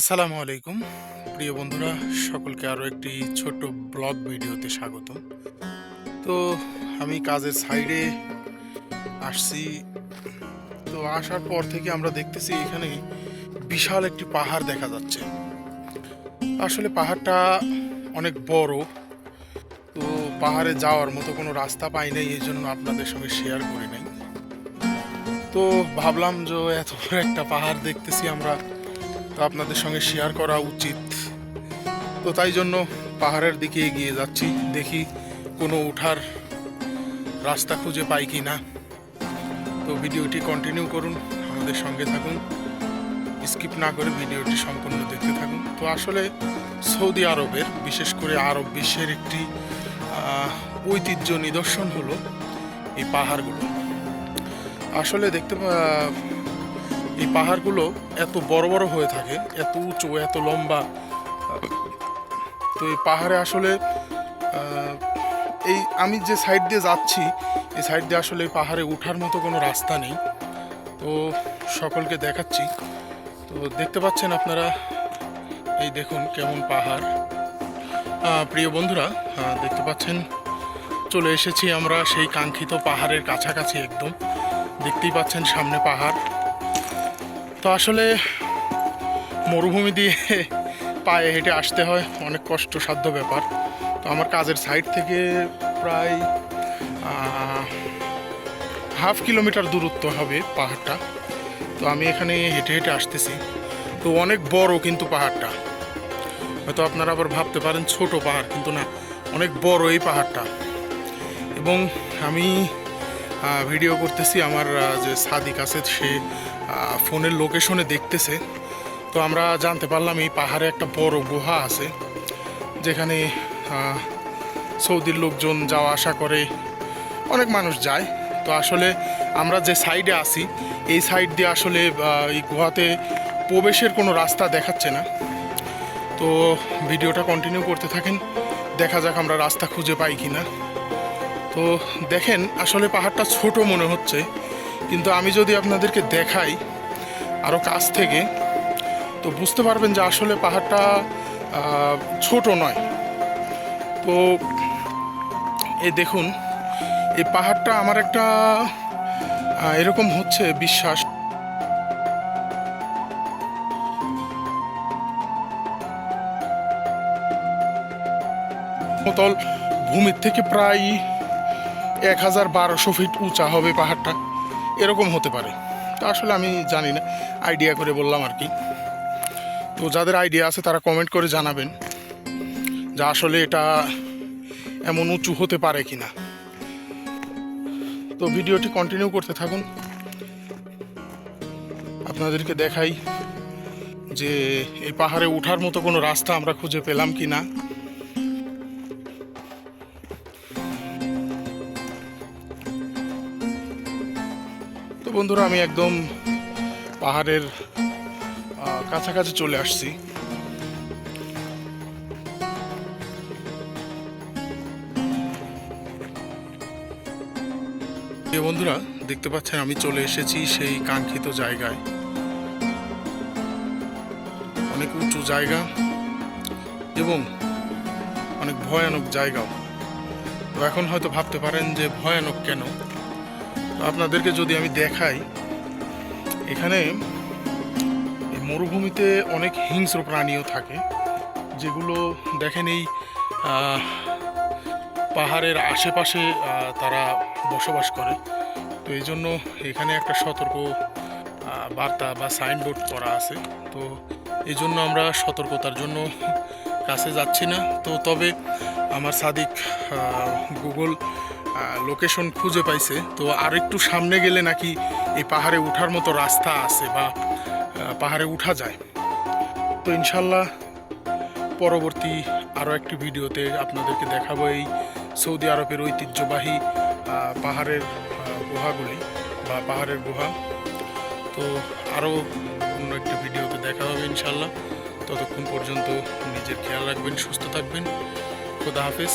আসসালামু আলাইকুম। প্রিয় বন্ধুরা, সকলকে আরও একটি ছোট্ট ব্লগ ভিডিওতে স্বাগতম। তো আমি কাজের সাইডে আসছি। তো আসার পর থেকে আমরা দেখতেছি এখানে বিশাল একটি পাহাড় দেখা যাচ্ছে। আসলে পাহাড়টা অনেক বড়। তো পাহাড়ে যাওয়ার মতো কোনো রাস্তা পাই নাই, এই জন্য আপনাদের সঙ্গে শেয়ার করি নাই। তো ভাবলাম যে এত বড় একটা পাহাড় দেখতেছি আমরা। তো আপনাদের সঙ্গে শেয়ার করা উচিত। তো তাই জন্য পাহাড়ের দিকে এগিয়ে যাচ্ছি, দেখি কোনো ওঠার রাস্তা খুঁজে পাই কি না তো ভিডিওটি কন্টিনিউ করুন, আমাদের সঙ্গে থাকুন। স্কিপ না করে ভিডিওটি সম্পূর্ণ দেখতে থাকুন। তো আসলে সৌদি আরবের, বিশেষ করে আরব বিশ্বের একটি ঐতিহ্য নিদর্শন হলো এই পাহাড়গুলো। আসলে দেখতে এই পাহাড়গুলো এত বড় বড় হয়ে থাকে, এত উঁচু, এত লম্বা। তো এই পাহাড়ে আসলে এই আমি যে সাইড দিয়ে যাচ্ছি, এই সাইড দিয়ে আসলে পাহাড়ে ওঠার মতো কোনো রাস্তা নেই। তো সকলকে দেখাচ্ছি। তো দেখতে পাচ্ছেন আপনারা, এই দেখুন কেমন পাহাড়। প্রিয় বন্ধুরা দেখতে পাচ্ছেন, চলে এসেছি আমরা সেই কাঙ্ক্ষিত পাহাড়ের কাছাকাছি একদম। দেখতেই পাচ্ছেন সামনে পাহাড়। তো আসলে মরুভূমি দিয়ে পায়ে হেঁটে আসতে হয়, অনেক কষ্টসাধ্য ব্যাপার। তো আমার কাজের সাইড থেকে প্রায় হাফ কিলোমিটার দূরত্ব হবে পাহাড়টা। তো আমি এখানে হেঁটে হেঁটে আসতেছি। তো অনেক বড় কিন্তু পাহাড়টা। হয়তো আপনারা আবার ভাবতে পারেন, ছোট পাহাড় কিন্তু না, অনেক বড় এই পাহাড়টা। এবং আমি ভিডিও করতেছি আমার যে সাদিক আছে, সে ফোনের লোকেশনে দেখতেছে। তো আমরা জানতে পারলাম এই পাহাড়ে একটা বড় গুহা আছে, যেখানে সৌদির লোকজন যাওয়া আসা করে, অনেক মানুষ যায়। তো আসলে আমরা যে সাইডে আছি, এই সাইড দিয়ে আসলে এই গুহাতে প্রবেশের কোনো রাস্তা দেখাচ্ছে না। তো ভিডিওটা কন্টিনিউ করতে থাকেন, দেখা যাক আমরা রাস্তা খুঁজে পাই কি না তো দেখেন, আসলে পাহাড়টা ছোট মনে হচ্ছে। কিন্তু আমি যদি আপনাদেরকে দেখাই আরও কাছ থেকে, তো বুঝতে পারবেন যে আসলে পাহাড়টা ছোট নয়। তো এই দেখুন এই পাহাড়টা আমার একটা এরকম হচ্ছে বিশ্বাস। সমতল ভূমির থেকে প্রায় এক হাজার বারোশো ফিট উঁচা হবে পাহাড়টা। এরকম হতে পারে। তা আসলে আমি জানি না। আইডিয়া করে বললাম আর কি। তো যাদের আইডিয়া আছে তারা কমেন্ট করে জানাবেন যে আসলে এটা এমন উঁচু হতে পারে কি না তো ভিডিওটি কন্টিনিউ করতে থাকুন। আপনাদেরকে দেখাই যে এই পাহাড়ে ওঠার মতো কোনো রাস্তা আমরা খুঁজে পেলাম কি না বন্ধুরা, আমি একদম পাহাড়ের কাছাকাছি চলে আসছি। বন্ধুরা, দেখতে পাচ্ছেন আমি চলে এসেছি সেই কাঙ্ক্ষিত জায়গায়। অনেক উঁচু জায়গা এবং অনেক ভয়ানক জায়গাও। তো এখন হয়তো ভাবতে পারেন যে ভয়ানক কেন? আপনাদেরকে যদি আমি দেখাই, এখানে মরুভূমিতে অনেক হিংস্র প্রাণীও থাকে, যেগুলো দেখেন এই পাহাড়ের আশেপাশে তারা বসবাস করে। তো এই জন্য এখানে একটা সতর্ক বার্তা বা সাইনবোর্ড করা আছে। তো এই জন্য আমরা সতর্কতার জন্য কাছে যাচ্ছি না। তো তবে আমার সাদিক গুগল লোকেশন খুঁজে পাইছে। তো আর একটু সামনে গেলে নাকি এই পাহাড়ে উঠার মতো রাস্তা আছে বা পাহাড়ে উঠা যায়। তো ইনশাল্লাহ পরবর্তী আরও একটি ভিডিওতে আপনাদেরকে দেখাবো এই সৌদি আরবের ঐতিহ্যবাহী পাহাড়ের গুহাগুলি বা পাহাড়ের গুহা। তো আরও অন্য একটি ভিডিওতে দেখা হবে ইনশাল্লাহ ততক্ষণ পর্যন্ত নিজের খেয়াল রাখবেন, সুস্থ থাকবেন। খোদা হাফেজ।